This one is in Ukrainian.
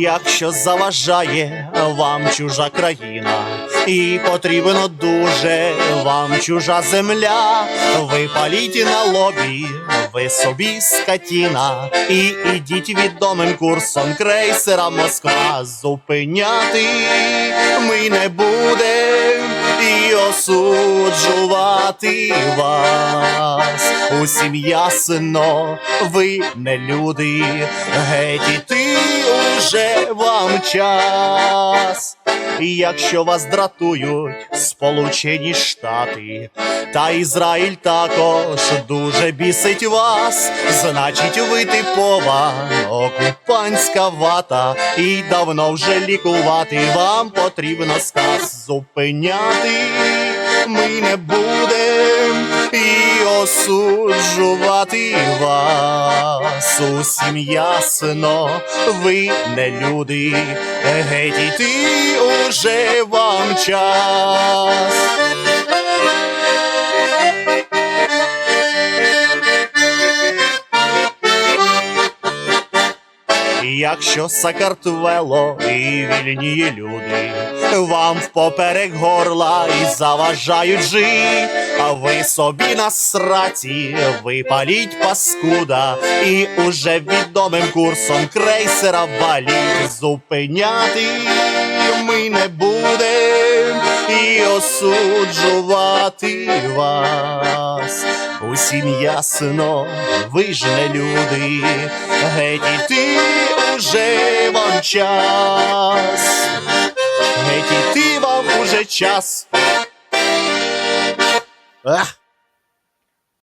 Якщо заважає вам чужа країна, і потрібно дуже вам чужа земля, ви паліть на лобі, ви собі скотіна, і ідіть відомим курсом крейсера Москва. Зупиняти. Ми не будем і осуджувати вас. Усім ясно, ви не люди, геть іти уже вам час. І Якщо вас дратують Сполучені Штати та Ізраїль також дуже бісить вас, значить ви типова окупантська вата, і давно вже лікувати вам потрібно сказ зупиняти. Ми не будем осуджувати вас. Усім ясно, ви не люди, геть іти уже вам час. Якщо Сакартвело і вільні люди вам впоперек горла і заважають жить, а ви собі на сраці випаліть паскуда, і уже відомим курсом крейсера валіть. Зупиняти ми не будем і осуджувати вас. Усім ясно, ви ж не люди, геть іти уже вам час, час. Ах!